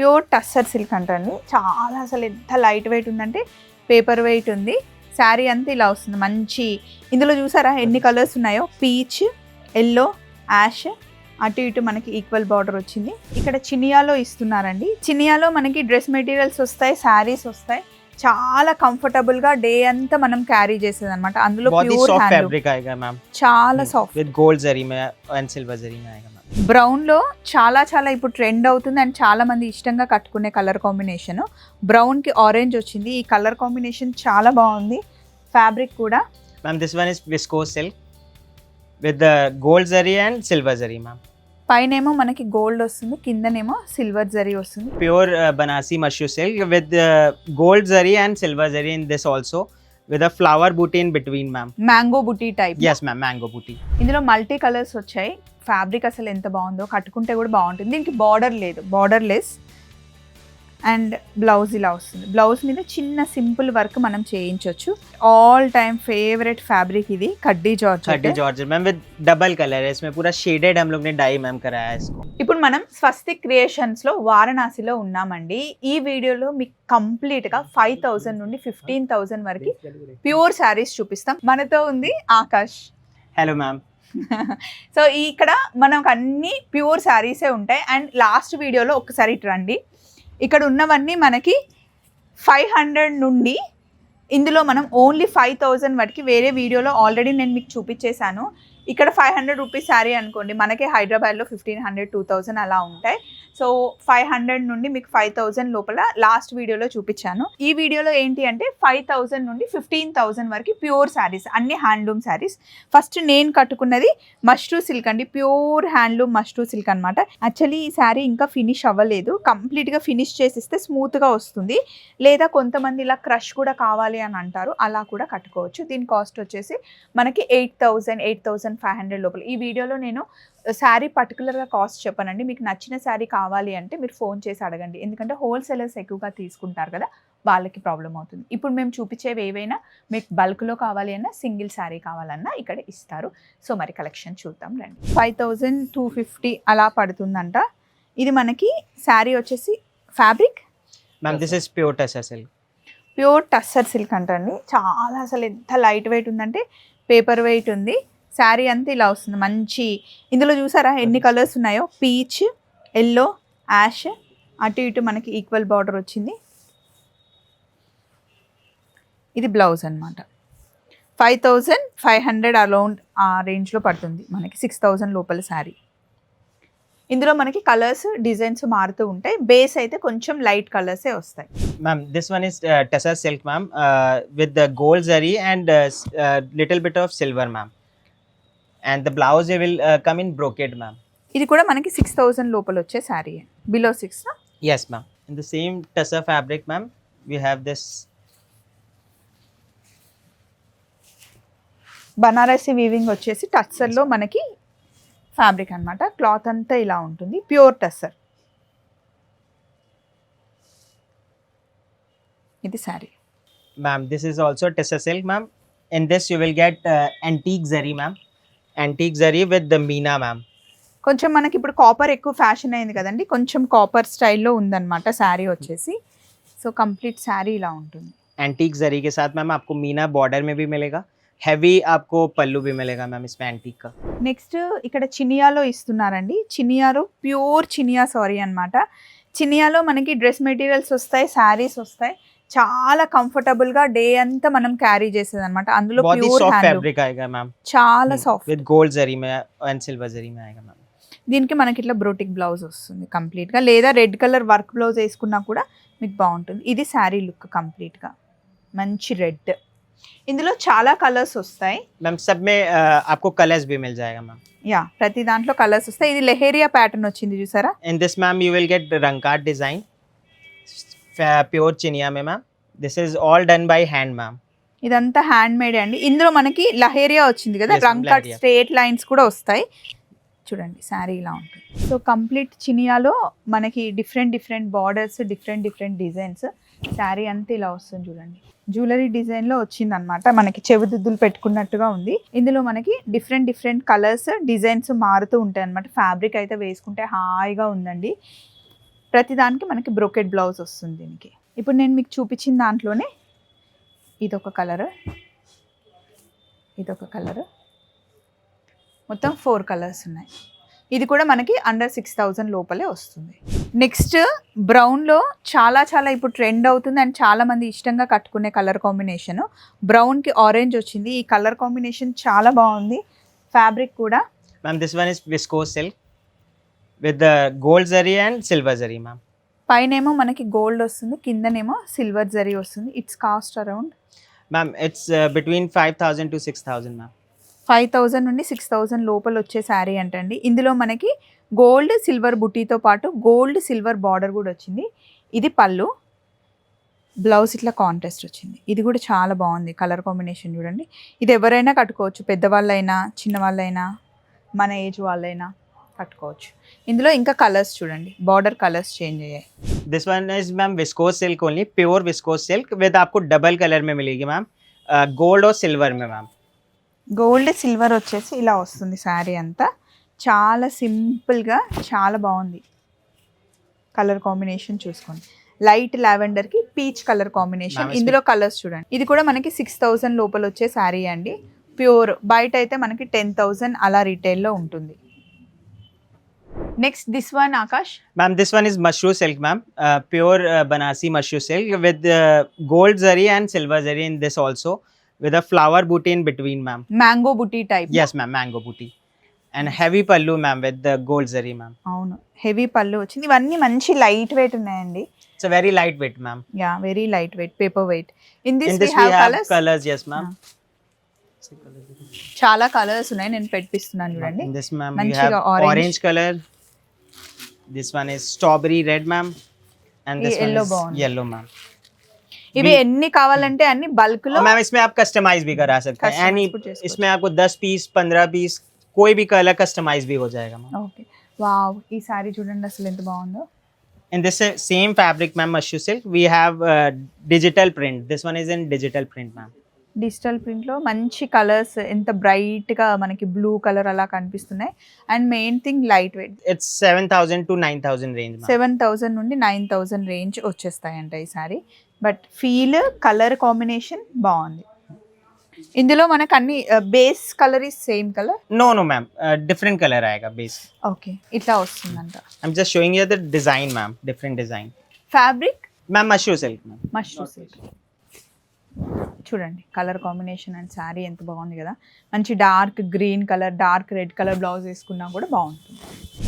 Pure tussar silk అంటండి. చాలా అసలు ఎంత లైట్ వెయిట్ ఉందంటే పేపర్ వెయిట్ ఉంది. శారీ అంతా ఇలా వస్తుంది. మంచి ఇందులో చూసారా ఎన్ని కలర్స్ ఉన్నాయో? Peach yellow ash. అటు ఇటు మనకి ఈక్వల్ బార్డర్ వచ్చింది. ఇక్కడ చినియాలో ఇస్తున్నారండి. చినియాలో మనకి డ్రెస్ మెటీరియల్స్ వస్తాయి శారీస్ వస్తాయి. చాలా కంఫర్టబుల్గా డే అంతా మనం క్యారీ చేసేది అనమాట అందులో ప్యూర్ ఫ్యాబ్రిక్ చాలా soft with gold zari and silver zari బ్రౌన్లో చాలా చాలా ఇప్పుడు ట్రెండ్ అవుతుంది అండ్ చాలామంది ఇష్టంగా కట్టుకునే కలర్ కాంబినేషన్ బ్రౌన్కి ఆరెంజ్ వచ్చింది. ఈ కలర్ కాంబినేషన్ చాలా బాగుంది. ఫ్యాబ్రిక్ కూడా. Ma'am this one is viscose silk with gold zari and silver zari ma'am పైన ఏమో మనకి గోల్డ్ వస్తుంది. కిందనేమో సిల్వర్ జరీ వస్తుంది. Pure Banarasi మర్షు silk with gold zari and silver zari in this also with flower buti in between ma'am mango buti type yes ma'am mango buti ఇందులో multi colours వచ్చాయి. Fabric అసలు ఎంత బాగుందో కట్టుకుంటే కూడా బాగుంటుంది దీనికి బార్డర్ లేదు బార్డర్ లెస్ అండ్ బ్లౌజ్ ఇలా వస్తుంది బ్లౌజ్ మీద చిన్న సింపుల్ వర్క్ మనం చేయించవచ్చు ఆల్ టైమ్ ఫేవరెట్ ఫ్యాబ్రిక్ ఇది khaddi georgette khaddi georgette ma'am with double colour है इसमें पूरा शेडेड हम लोग ने डाई मैम कराया है इसको ఇప్పుడు మనం స్వస్తిక్ క్రియేషన్స్ లో వారణాసిలో ఉన్నామండి ఈ వీడియోలో మీకు కంప్లీట్ గా ఫైవ్ థౌసండ్ నుండి ఫిఫ్టీన్ థౌసండ్ వరకు ప్యూర్ శారీస్ చూపిస్తాం మనతో ఉంది ఆకాష్ हेलो मैम సో ఇక్కడ మనకు అన్ని ప్యూర్ శారీసే ఉంటాయి. అండ్ లాస్ట్ వీడియోలో ఒకసారి ఇటు రండి. ఇక్కడ ఉన్నవన్నీ మనకి ఫైవ్ హండ్రెడ్ నుండి ఇందులో మనం ఓన్లీ ఫైవ్ థౌజండ్ వాటికి వేరే వీడియోలో ఆల్రెడీ నేను మీకు చూపించేశాను. ఇక్కడ ఫైవ్ హండ్రెడ్ రూపీస్ శారీ అనుకోండి మనకి హైదరాబాద్లో ఫిఫ్టీన్ హండ్రెడ్ టూ థౌజండ్ అలా ఉంటాయి. సో ఫైవ్ హండ్రెడ్ నుండి మీకు ఫైవ్ థౌజండ్ లోపల లాస్ట్ వీడియోలో చూపించాను. ఈ వీడియోలో ఏంటి అంటే ఫైవ్ థౌజండ్ నుండి ఫిఫ్టీన్ థౌజండ్ వరకు ప్యూర్ శారీస్ అన్ని హ్యాండ్లూమ్ శారీస్ ఫస్ట్ నేను కట్టుకున్నది మష్రూ సిల్క్ అండి ప్యూర్ హ్యాండ్లూమ్ మష్రూ సిల్క్ అనమాట యాక్చువల్లీ ఈ శారీ ఇంకా ఫినిష్ అవ్వలేదు. కంప్లీట్గా ఫినిష్ చేసిస్తే స్మూత్గా వస్తుంది. లేదా కొంతమంది ఇలా క్రష్ కూడా కావాలి అని అంటారు అలా కూడా కట్టుకోవచ్చు. దీని కాస్ట్ వచ్చేసి మనకి eight thousand eight thousand thousand five hundred లోపల. ఈ వీడియోలో నేను శారీ పర్టికులర్గా కాస్ట్ చెప్పనండి. మీకు నచ్చిన శారీ కావాలి అంటే మీరు ఫోన్ చేసి అడగండి. ఎందుకంటే హోల్సేలర్స్ ఎక్కువగా తీసుకుంటారు కదా వాళ్ళకి ప్రాబ్లం అవుతుంది. ఇప్పుడు మేము చూపించేవి ఏవైనా మీకు బల్క్లో కావాలి అన్నా సింగిల్ శారీ కావాలన్నా ఇక్కడ ఇస్తారు. సో మరి కలెక్షన్ చూద్దాం రండి. ఫైవ్ థౌజండ్ టూ ఫిఫ్టీ అలా పడుతుందంట. ఇది మనకి శారీ వచ్చేసి fabric? Pure tussar silk pure tussar silk అంటండి చాలా అసలు ఎంత లైట్ వెయిట్ ఉందంటే పేపర్ వెయిట్ ఉంది. శారీ అంతా ఇలా వస్తుంది. మంచి ఇందులో చూసారా ఎన్ని కలర్స్ ఉన్నాయో? పీచ్ ఎల్లో యాష్ అటు ఇటు మనకి ఈక్వల్ బార్డర్ వచ్చింది. ఇది బ్లౌజ్ అనమాట five thousand five hundred around ఆ రేంజ్లో పడుతుంది మనకి సిక్స్ థౌజండ్ లోపల శారీ. ఇందులో మనకి కలర్స్ డిజైన్స్ మారుతూ ఉంటాయి. బేస్ అయితే కొంచెం లైట్ కలర్సే వస్తాయి. Ma'am this one is tussar silk ma'am with gold zari and little bit of silver ma'am and the blouse will come in brocade ma'am ఇది కూడా మనకి సిక్స్ థౌసండ్ లోపల వచ్చే sari below six yes ma'am in the same tussar fabric ma'am we have this Banarasi weaving వచ్చేసి టస్సర్లో మనకి fabric అనమాట cloth అంతా ఇలా ఉంటుంది. ప్యూర్ టస్సర్ ఇది sari ma'am this is also tussar silk ma'am in this you will get antique zari ma'am ma'am antique zari with the meena ma'am కొంచెం మనకి ఇప్పుడు కాపర్ ఎక్కువ ఫ్యాషన్ అయింది కదండి కొంచెం కాపర్ స్టైల్లో ఉందన్నమాట శారీ వచ్చేసి సో కంప్లీట్ శారీ ఇలా ఉంటుంది एंटीक जरी के साथ मैम आपको मीना बॉर्डर में भी मिलेगा हैवी आपको पल्लू भी मिलेगा मैम इसमें एंटीक का నెక్స్ట్ ఇక్కడ చినియాలో ఇస్తున్నారండి చినియాలో ప్యూర్ చినియా సారీ అన్నమాట చినియాలో మనకి డ్రెస్ మెటీరియల్స్ వస్తాయి శారీస్ వస్తాయి చాలా కంఫర్టబుల్గా డే అంతా మనం క్యారీ చేసేది అనమాట అందులో ప్యూర్ చాలా soft with gold and silver దీనికి మనకి ఇట్లా బ్రోటిక్ బ్లౌజ్ వస్తుంది కంప్లీట్గా. లేదా రెడ్ కలర్ వర్క్ బ్లౌజ్ వేసుకున్నా కూడా మీకు బాగుంటుంది. ఇది శారీ లుక్ కంప్లీట్గా. మంచి రెడ్ ఇందులో చాలా కలర్స్ వస్తాయి. Ma'am sub colours ma'am yeah ప్రతి దాంట్లో కలర్స్ వస్తాయి. ఇది లెహేరియా ప్యాటర్న్ వచ్చింది చూసారా? In this ma'am you will get rangkat design Chinia में ma'am. This is all done by hand ma'am. ఇదంతా హ్యాండ్ మేడ్ అండి. ఇందులో మనకి లహేరియా వచ్చింది కదా రంగ్ కట్. స్ట్రేట్ లైన్స్ కూడా వస్తాయి. చూడండి శారీ ఇలా ఉంటుంది. సో కంప్లీట్ చినియాలో మనకి different different borders different different designs. Sari అంతా ఇలా వస్తుంది చూడండి. జ్యువెలరీ డిజైన్లో వచ్చింది అనమాట మనకి చెవిదిద్దులు పెట్టుకున్నట్టుగా ఉంది. ఇందులో మనకి డిఫరెంట్ డిఫరెంట్ కలర్స్ డిజైన్స్ మారుతూ ఉంటాయి అనమాట ఫ్యాబ్రిక్ అయితే వేసుకుంటే హాయిగా ఉందండి. ప్రతిదానికి మనకి బ్రోకెట్ బ్లౌజ్ వస్తుంది దీనికి. ఇప్పుడు నేను మీకు చూపించిన దాంట్లోనే ఇదొక కలర్. ఇదొక కలర్. మొత్తం ఫోర్ కలర్స్ ఉన్నాయి. ఇది కూడా మనకి అండర్ సిక్స్ థౌజండ్ లోపలే వస్తుంది. నెక్స్ట్ బ్రౌన్లో చాలా చాలా ఇప్పుడు ట్రెండ్ అవుతుంది అండ్ చాలామంది ఇష్టంగా కట్టుకునే కలర్ కాంబినేషన్. బ్రౌన్కి ఆరెంజ్ వచ్చింది. ఈ కలర్ కాంబినేషన్ చాలా బాగుంది. ఫ్యాబ్రిక్ కూడా. Ma'am this one is viscose silk with the gold zari and silver zari, ma'am. పైనేమో మనకి గోల్డ్ వస్తుంది కిందనేమో సిల్వర్ జరీ వస్తుంది. It's cost around Ma'am, it's uh, between 5,000 to 6,000, ma'am. Five thousand నుండి సిక్స్ థౌజండ్ లోపల వచ్చే శారీ అంటండి. ఇందులో మనకి గోల్డ్ సిల్వర్ బుటీతో పాటు గోల్డ్ సిల్వర్ బార్డర్ కూడా వచ్చింది. ఇది పళ్ళు బ్లౌజ్ ఇట్లా కాంట్రాస్ట్ వచ్చింది. ఇది కూడా చాలా బాగుంది కలర్ కాంబినేషన్ చూడండి. ఇది ఎవరైనా కట్టుకోవచ్చు పెద్దవాళ్ళైనా చిన్నవాళ్ళైనా మన ఏజ్ వాళ్ళైనా. కట్టుకోవచ్చు ఇందులో ఇంకా కలర్స్ చూడండి బార్డర్ కలర్స్ చేంజ్ అయ్యాయి This one is ma'am viscose silk only, pure viscose silk with आपको डबल कलर में मिलेगी मैम गोल्ड और सिल्वर में मैम గోల్డ్ సిల్వర్ వచ్చేసి ఇలా వస్తుంది శారీ అంతా చాలా సింపుల్గా చాలా బాగుంది కలర్ కాంబినేషన్ చూసుకోండి లైట్ లావెండర్కి పీచ్ కలర్ కాంబినేషన్ Ma'am, ఇందులో కలర్స్ చూడండి ఇది కూడా మనకి సిక్స్ థౌజండ్ లోపల వచ్చే శారీ అండి ప్యూర్ బయట అయితే మనకి టెన్ థౌజండ్ అలా రీటైల్లో ఉంటుంది Next this one Akash is mushroom silk, ma'am. Uh, pure uh, Banasi mushroom silk with uh, gold zari and silver zari in this also, with a flower booty in between, ma'am. Mango buti type ma'am, mango booty. And heavy pallu, ma'am, with the gold zari, ma'am. అవును heavy pallu వచ్చింది ఇవన్నీ మంచి light weight ఉన్నాయండి It's a very lightweight, ma'am. Yeah very light weight paper weight in this we have colours yes, ma'am. చాలా colours ఉన్నాయి నేను పెట్టిస్తున్నాను చూడండి In this, ma'am, we మంచిగా have orange. orange. color. This one is strawberry red, ma'am. And ये this one yellow is bone. yellow, ma'am. ఇవి We- ఎన్ని కావాలంటే అన్ని బల్క్ లో और मैम इसमें आप कस्टमाइज भी करा सकते हैं Customize एनी भी చేసుకోవచ్చు. इसमें आपको 10 पीस 15 पीस कोई भी कलर कस्टमाइज भी हो जाएगा मैम ఓకే వావ్ ఈ సారీ చూడండి అసలు ఎంత బాగుందో in this uh, same fabric ma'am mushroom silk we have uh, digital print this one is in digital print ma'am digital ప్రింట్లో మంచి కలర్స్ ఎంత బ్రైట్గా మనకి బ్లూ కలర్ అలా కనిపిస్తున్నాయి. And main thing light weight. It's 7000 to 9000 range ma'am. Seven thousand నుండి nine thousand range వచ్చేస్తాయంట ఈ sari but feel colour combination బాగుంది. ఇందులో మనకు అన్ని base colour is same colour? No ma'am. uh, different color aayega base okay ఇట్లా వస్తుందంట. I'm just showing you the design ma'am. Different design. Fabric ma'am mushroom silk ma'am. Mushroom silk చూడండి colour combination and sari ఎంత బాగుంది కదా. మంచి dark green colour dark red colour blouse వేసుకున్నా కూడా బాగుంటుంది.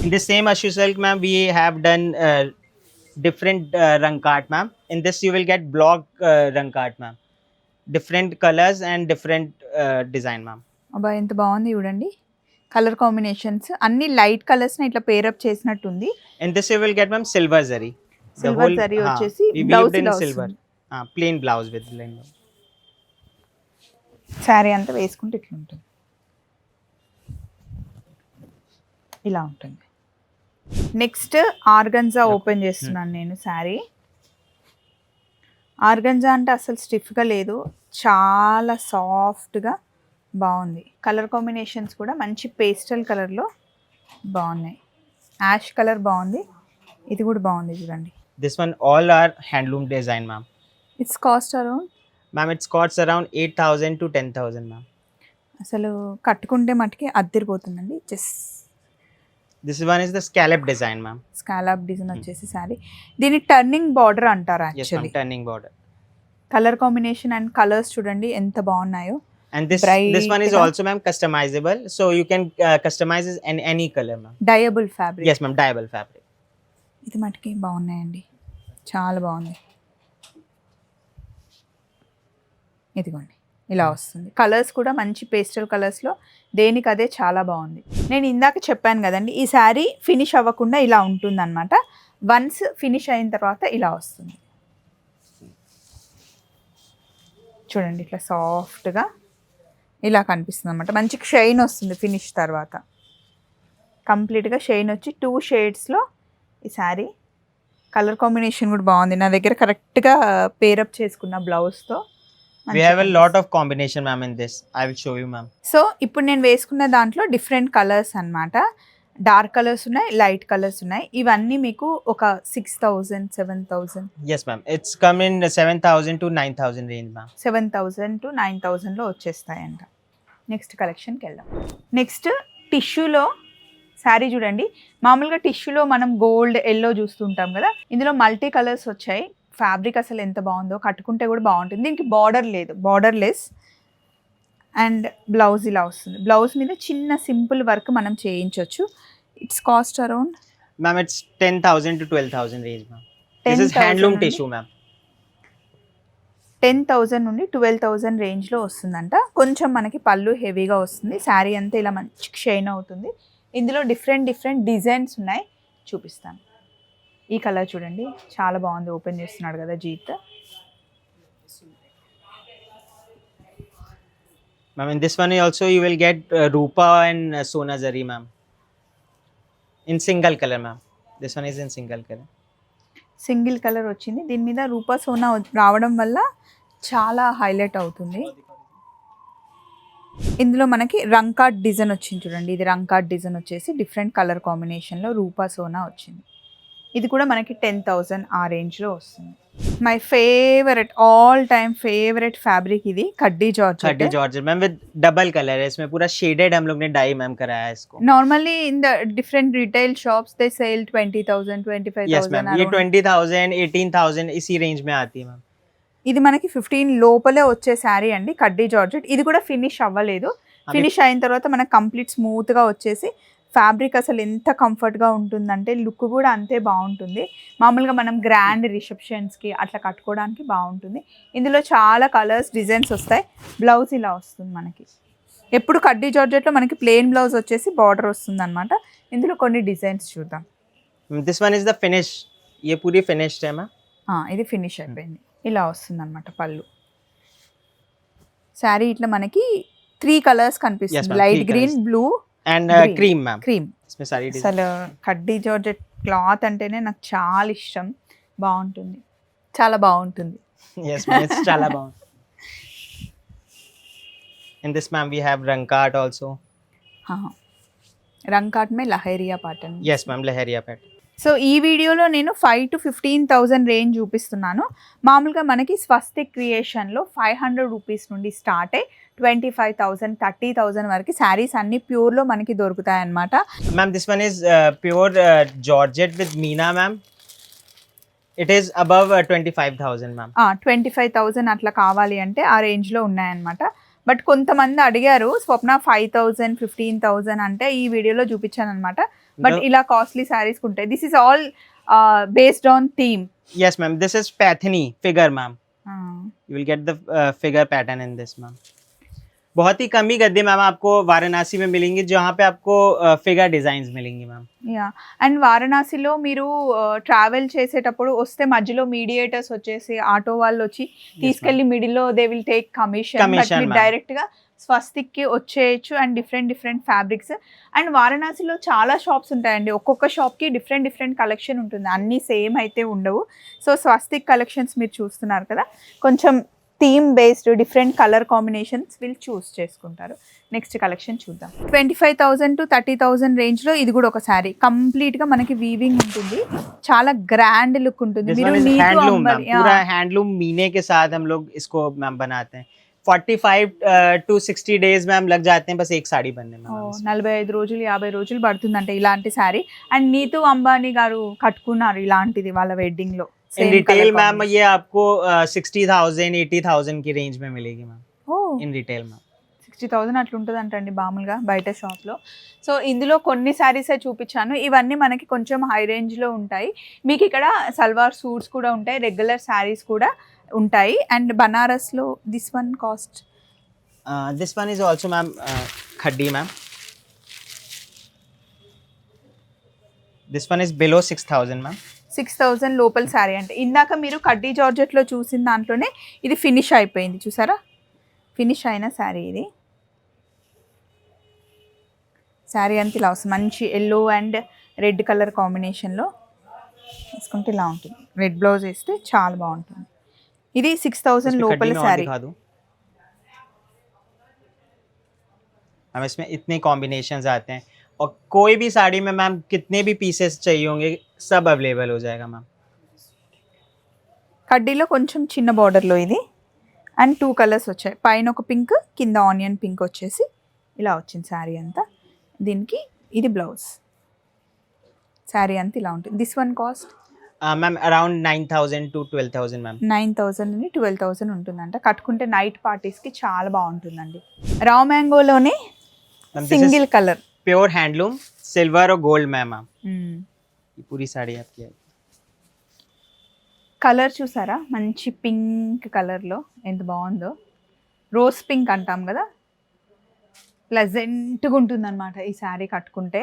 In the same assure silk ma'am we have done different rangkat ma'am in this you will get black rangkat ma'am different colours and different design ma'am అబ్బా ఎంత బాగుంది చూడండి. Colour combinations అన్ని light colours ఇట్లా pair up చేసినట్టుంది. In this you will get ma'am silver zari silver zari వచ్చేసి silver plain blouse with plain. Sari అంతా వేసుకుంటే ఇట్లా ఉంటుంది ఇలా ఉంటుంది. నెక్స్ట్ ఆర్గంజా ఓపెన్ చేస్తున్నాను నేను శారీ ఆర్గంజా అంటే అసలు స్టిఫ్గా లేదు. చాలా సాఫ్ట్గా బాగుంది. కలర్ కాంబినేషన్స్ కూడా మంచి పేస్టల్ కలర్లో బాగున్నాయి. యాష్ కలర్ బాగుంది. ఇది కూడా బాగుంది చూడండి. This one all are handloom design, ma'am. It's cost around ma'am it's cost around eight thousand to ten thousand ma'am అసలు కట్టుకుంటే మటుకి అద్దరిపోతుందండి. Yes this one is the scallop design ma'am scallop design వచ్చేసి సారీ దీని టర్నింగ్ బోర్డర్ అంటారా actually turning border colour combination and colours చూడండి ఎంత బాగున్నాయో. And this this one is also ma'am customisable so you can customise in any colour ma'am dyeable fabric yes ma'am dyeable fabric ఇది మటుకి బాగున్నాయండి. చాలా బాగుంది ఇదిగోండి ఇలా వస్తుంది. కలర్స్ కూడా మంచి పేస్టల్ కలర్స్లో దేనికి అదే చాలా బాగుంది. నేను ఇందాక చెప్పాను కదండి ఈ శారీ ఫినిష్ అవ్వకుండా ఇలా ఉంటుందన్నమాట. వన్స్ ఫినిష్ అయిన తర్వాత ఇలా వస్తుంది. చూడండి ఇట్లా సాఫ్ట్గా ఇలా కనిపిస్తుంది అనమాట మంచి షైన్ వస్తుంది ఫినిష్ తర్వాత. కంప్లీట్గా షైన్ వచ్చి టూ షేడ్స్లో ఈ శారీ. కలర్ కాంబినేషన్ కూడా బాగుంది. నా దగ్గర కరెక్ట్గా పేరప్ చేసుకున్న బ్లౌజ్తో We have a lot of combination, ma'am, in this. I will show you, ma'am. So ఇప్పుడు నేను వేసుకున్న దాంట్లో డిఫరెంట్ కలర్స్ అన్నమాట. డార్క్ కలర్స్ ఉన్నాయి లైట్ కలర్స్ ఉన్నాయి. ఇవన్నీ మీకు ఒక six thousand seven thousand yes ma'am. It's come in 7000 to 9000 range ma'am. Seven thousand to nine థౌజండ్లో వచ్చేస్తాయంట. నెక్స్ట్ కలెక్షన్కి వెళ్దాం. నెక్స్ట్ టిష్యూలో శారీ చూడండి. మామూలుగా టిష్యూలో మనం గోల్డ్ ఎల్లో చూస్తుంటాం కదా. ఇందులో మల్టీ కలర్స్ వచ్చాయి. ఫ్యాబ్రిక్ అసలు ఎంత బాగుందో కట్టుకుంటే కూడా బాగుంటుంది. దీనికి బార్డర్ లేదు. బార్డర్ లెస్ అండ్ బ్లౌజ్ ఇలా వస్తుంది. బ్లౌజ్ మీద చిన్న సింపుల్ వర్క్ మనం చేయించవచ్చు it's cost around ma'am it's 10000 to 12000 range ma'am. This is 10,000 handloom నుండి tissue ma'am. టెన్ థౌజండ్ నుండి ట్వెల్వ్ థౌజండ్ రేంజ్లో వస్తుందంట. కొంచెం మనకి పళ్ళు హెవీగా వస్తుంది. శారీ అంతా ఇలా మంచి షైన్ అవుతుంది. ఇందులో డిఫరెంట్ డిఫరెంట్ డిజైన్స్ ఉన్నాయి. చూపిస్తాను. ఈ కలర్ చూడండి. చాలా బాగుంది. ఓపెన్ చేస్తున్నాడు కదా Jeet. This one also you will get uh, Rupa and uh, Sona Zari, ma'am. In single color, ma'am. This one is in single color. Single colour వచ్చింది. దీని మీద రూపా సోనా రావడం వల్ల చాలా హైలైట్ అవుతుంది. ఇందులో మనకి రంకాట్ డిజైన్ వచ్చింది చూడండి. ఇది రంకాట్ డిజైన్ వచ్చేసి డిఫరెంట్ కలర్ కాంబినేషన్లో రూపా సోనా వచ్చింది. ఇది కూడా మనకి టెన్ థౌజండ్ ఆ రేంజ్లో వస్తుంది my favourite all time favourite fabric ఇది khaddi georgette thirty georgette ma'am with double colour है इसमें पूरा शेडेड हम लोग ने डाई मैम कराया है इसको normally in the different retail shops they sale twenty thousand twenty five yes ma'am ये ट्वेंटी थाउजेंड एटीन थाउजेंड इसी रेंज में आती है मैम ఇది మనకి ఫిఫ్టీన్ లోపలే వచ్చే శారీ అండి కడ్డీ జార్జెట్ ఇది కూడా ఫినిష్ అవ్వలేదు అవి- ఫినిష్ అయిన తర్వాత మనకు కంప్లీట్ స్మూత్గా వచ్చేసి ఫ్యాబ్రిక్ అసలు ఎంత కంఫర్ట్గా ఉంటుందంటే లుక్ కూడా అంతే బాగుంటుంది. మామూలుగా మనం గ్రాండ్ రిసెప్షన్స్కి అట్లా కట్టుకోవడానికి బాగుంటుంది. ఇందులో చాలా కలర్స్ డిజైన్స్ వస్తాయి. బ్లౌజ్ ఇలా వస్తుంది మనకి. ఎప్పుడు కడ్డీ జార్జెట్లో మనకి ప్లెయిన్ బ్లౌజ్ వచ్చేసి బార్డర్ వస్తుంది అనమాట ఇందులో కొన్ని డిజైన్స్ చూద్దాం. This one is the finish ఏ పూరి ఫినిష్ టైమా? ఇది ఫినిష్ అయిపోయింది. ఇలా వస్తుంది అనమాట పళ్ళు. శారీ ఇట్లా మనకి త్రీ కలర్స్ కనిపిస్తుంది. Light green blue and cream ma'am. Cream. అసలు కడ్డీ జార్జెట్ క్లాత్ అంటేనే నాకు చాలా ఇష్టం. బాగుంటుంది. చాలా బాగుంటుంది. చాలా బాగుంటుంది. In this ma'am we have rangkat also rangkat May leheriya pattern yes ma'am leheriya pattern so ఈ వీడియోలో నేను five to fifteen thousand range చూపిస్తున్నాను. మామూలుగా మనకి స్వస్తి క్రియేషన్లో ఫైవ్ హండ్రెడ్ రూపీస్ నుండి స్టార్ట్ అయ్యి twenty five thousand thirty thousand వరకు శారీస్ అన్ని ప్యూర్లో మనకి దొరుకుతాయి అన్నమాట ma'am this one is uh, pure uh, georgette with meena ma'am. It is above uh, 25000 ma'am. Twenty five thousand అట్లా కావాలి అంటే ఆ రేంజ్లో ఉన్నాయన్నమాట. బట్ కొంతమంది అడిగారు Swapna five thousand fifteen thousand అంటే ఈ వీడియోలో చూపించాను అనమాట బట్. ఇలా కాస్ట్లీ శారీస్ ఉంటాయి this is all based on theme ma'am. This is pathini figure ma'am. you will get the uh, figure pattern in this ma'am. बहुत ही कम ही गद्दे मैम आपको वाराणसी में मिलेंगे जहाँ पे आपको फिगर डिजाइन मिलेंगी मैम యా అండ్ వారణాసిలో మీరు ట్రావెల్ చేసేటప్పుడు వస్తే మధ్యలో మీడియేటర్స్ వచ్చేసి ఆటో వాళ్ళు వచ్చి తీసుకెళ్లి మిడిల్లో they will take commission but Commission, మీరు ma'am. డైరెక్ట్ గా స్వస్తిక్కి వచ్చేయచ్చు and different different fabrics and వారణాసిలో చాలా షాప్స్ ఉంటాయండి ఒక్కొక్క షాప్కి డిఫరెంట్ డిఫరెంట్ కలెక్షన్ ఉంటుంది అన్నీ సేమ్ అయితే ఉండవు సో స్వస్తిక్ కలెక్షన్స్ మీరు చూస్తున్నారు కదా కొంచెం Theme based different colour combinations వీళ్ళు చూస్ చేసుకుంటారు నెక్స్ట్ కలెక్షన్ చూద్దాం twenty five thousand to thirty thousand రేంజ్లో ఇది కూడా ఒక శారీ కంప్లీట్గా మనకి వీవింగ్ ఉంటుంది చాలా గ్రాండ్ లుక్ ఉంటుంది दिस మీరు one is neat handloom ma'am Ambari- पूरा ఆ, हैंडलूम मीने के साथ हम लोग इसको मैम बनाते हैं 45 टू 60 डेज मैम लग जाते हैं बस एक साड़ी बनने में ఓ, मैम इसमें। నలభై ఐదు రోజులు యాభై రోజులు పడుతుందంట ఇలాంటి శారీ అండ్ నీతు అంబానీ గారు కట్టుకున్నారు ఇలాంటిది వాళ్ళ వెడ్డింగ్ లో इन रिटेल मैम ये आपको सिक्सटी थाउजेंड एटी थाउजेंड की रेंज में मिलेगी ma'am oh in retail ma'am sixty thousand అట్లా ఉంటుంది అంటండి మామూలుగా బయట షాప్లో సో ఇందులో కొన్ని శారీసే చూపించాను ఇవన్నీ మనకి కొంచెం హై రేంజ్లో ఉంటాయి మీకు ఇక్కడ సల్వార్ సూట్స్ కూడా ఉంటాయి రెగ్యులర్ శారీస్ కూడా ఉంటాయి and బనారస్లో this one cost this one is also ma'am khaddi ma'am this one is below six thousand ma'am six thousand లోపల శారీ అంటే ఇందాక మీరు కడ్డీ జార్జెట్లో చూసిన దాంట్లోనే ఇది ఫినిష్ అయిపోయింది చూసారా ఫినిష్ అయిన శారీ ఇది శారీ అంతా ఇలా వస్తుంది మంచి ఎల్లో అండ్ రెడ్ కలర్ కాంబినేషన్లో వేసుకుంటే ఇలా ఉంటుంది రెడ్ బ్లౌజ్ వేస్తే చాలా బాగుంటుంది ఇది సిక్స్ థౌజండ్ इसमें లోపల खड्डी में और శారీ दिखा दूं मैम इसमें इतने कॉम्बिनेशंस आते हैं और कोई भी साड़ी में मैम कितने भी पीसेस चाहिए होंगे सब अवेलेबल हो जाएगा मैम కడ్డీలో కొంచెం చిన్న బార్డర్లో ఇది అండ్ టూ కలర్స్ వచ్చాయి పైన ఒక పింక్ కింద ఆనియన్ పింక్ వచ్చేసి ఇలా వచ్చింది శారీ అంతా దీనికి ఇది బ్లౌజ్ శారీ అంతా ఇలా ఉంటుంది this one cost ma'am around nine thousand to twelve thousand ma'am nine thousand నుండి ట్వెల్వ్ థౌజండ్ ఉంటుందంట కట్టుకుంటే నైట్ పార్టీస్కి చాలా బాగుంటుందండి raw మ్యాంగోలోనే ma'am this single colour pure handloom silver और गोल्ड मैम मैम ये पूरी साड़ी आपकी है కలర్ చూసారా మంచి పింక్ కలర్లో ఎంత బాగుందో రోజ్ పింక్ అంటాం కదా ప్లెజెంట్గా ఉంటుందన్నమాట ఈ శారీ కట్టుకుంటే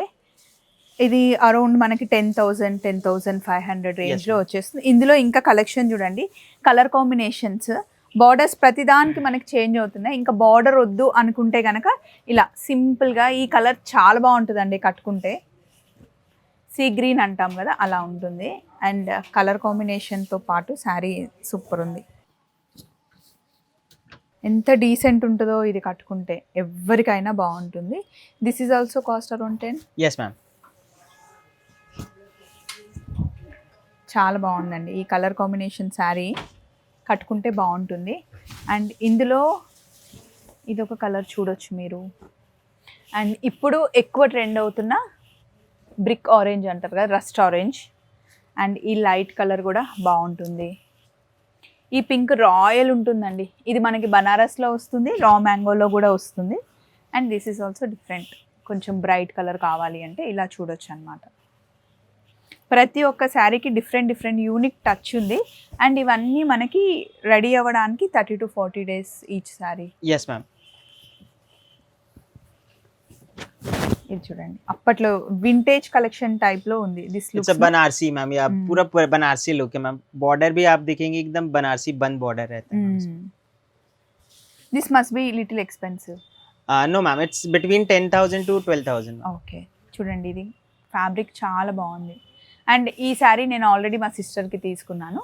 ఇది అరౌండ్ మనకి ten thousand ten thousand five hundred రేంజ్లో ma'am. వచ్చేస్తుంది ఇందులో ఇంకా కలెక్షన్ చూడండి కలర్ కాంబినేషన్స్ బార్డర్స్ ప్రతిదానికి మనకి చేంజ్ అవుతున్నాయి ఇంకా బార్డర్ వద్దు అనుకుంటే కనుక ఇలా సింపుల్గా ఈ కలర్ చాలా బాగుంటుందండి కట్టుకుంటే సీ గ్రీన్ అంటాం కదా అలా ఉంటుంది. అండ్ కలర్ కాంబినేషన్తో పాటు శారీ సూపర్ ఉంది. ఎంత డీసెంట్ ఉంటుందో ఇది కట్టుకుంటే ఎవరికైనా బాగుంటుంది. This is also cost around ten yes ma'am చాలా బాగుందండి. ఈ కలర్ కాంబినేషన్ శారీ కట్టుకుంటే బాగుంటుంది. అండ్ ఇందులో ఇదొక కలర్ చూడొచ్చు మీరు. అండ్ ఇప్పుడు ఎక్కువ ట్రెండ్ అవుతున్న బ్రిక్ ఆరెంజ్ అంటారు కదా రస్ట్ ఆరెంజ్. అండ్ ఈ లైట్ కలర్ కూడా బాగుంటుంది. ఈ పింక్ రాయల్ ఉంటుందండి. ఇది మనకి బనారస్లో వస్తుంది రా మ్యాంగోలో కూడా వస్తుంది. And this is also different. కొంచెం బ్రైట్ కలర్ కావాలి అంటే ఇలా చూడొచ్చు అనమాట ప్రతి ఒక్క శారీకి డిఫరెంట్ డిఫరెంట్ యూనిక్ టచ్ ఉంది. అండ్ ఇవన్నీ మనకి రెడీ అవ్వడానికి thirty to forty days each sari. Yes ma'am ఇది చూడండి అప్పట్లో వింటేజ్ కలెక్షన్ టైప్ లో ఉంది this it's a Banarasi ma'am ये आप Hmm. पूरा पूरा बनारसी लुक है मैम बॉर्डर भी आप देखेंगे एकदम बनारसी बंद बॉर्डर रहता है Hmm. This must be little expensive no ma'am it's between ten thousand to twelve thousand okay చూడండి ఇది ఫ్యాబ్రిక్ చాలా బాగుంది అండ్ ఈ శారీ నేను ఆల్రెడీ మా సిస్టర్కి తీసుకున్నాను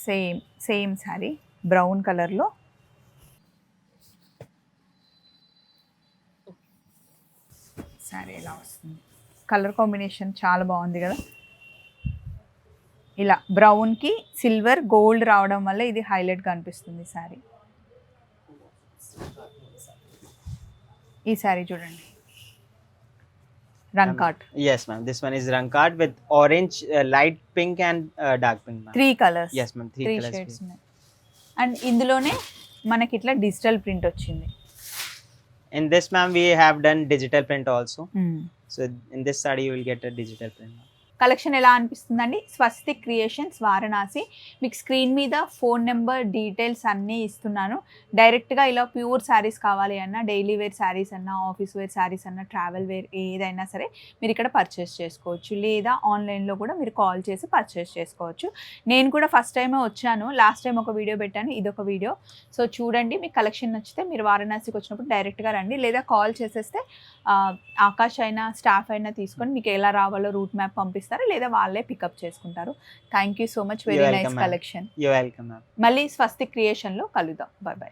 సేమ్ సేమ్ శారీ బ్రౌన్ కలర్లో శారీ ఎలా వస్తుంది? కలర్ కాంబినేషన్ చాలా బాగుంది కదా. ఇలా బ్రౌన్కి సిల్వర్ గోల్డ్ రావడం వల్ల ఇది హైలైట్గా అనిపిస్తుంది శారీ ఈ శారీ చూడండి. Rangkat yes ma'am. This one is rankart with orange uh, light pink and uh, dark pink ma'am. Three colours yes ma'am. Three, three colors shades please. ఉన్నాయి. అండ్ ఇందులోనే మనకి ఇట్లా డిజిటల్ ప్రింట్ వచ్చింది. In this ma'am we have done digital print also hmm. so in this saree you will get a digital print. Collection ఎలా అనిపిస్తుందండి? స్వస్తి creations Varanasi. మీకు screen మీద ఫోన్ నెంబర్ డీటెయిల్స్ అన్నీ ఇస్తున్నాను. డైరెక్ట్గా ఇలా ప్యూర్ శారీస్ కావాలి అన్నా డైలీ వేర్ శారీస్ అన్నా ఆఫీస్ వేర్ శారీస్ అన్నా ట్రావెల్ వేర్ ఏదైనా సరే మీరు ఇక్కడ పర్చేస్ చేసుకోవచ్చు. లేదా ఆన్లైన్లో కూడా మీరు కాల్ చేసి పర్చేస్ చేసుకోవచ్చు. నేను కూడా ఫస్ట్ టైమే వచ్చాను. లాస్ట్ టైం ఒక వీడియో పెట్టాను. ఇదొక వీడియో. సో చూడండి. మీకు కలెక్షన్ నచ్చితే మీరు వారణాసికి వచ్చినప్పుడు డైరెక్ట్గా రండి. లేదా కాల్ చేసేస్తే ఆకాష్ అయినా స్టాఫ్ అయినా తీసుకొని మీకు ఎలా రావాలో రూట్ మ్యాప్ పంపిస్తారు లేదా వాళ్ళే పికప్ చేసుకుంటారు? Thank you so much very nice. Collection మళ్ళీ స్వస్తి క్రియేషన్లో కలుద్దాం. Bye bye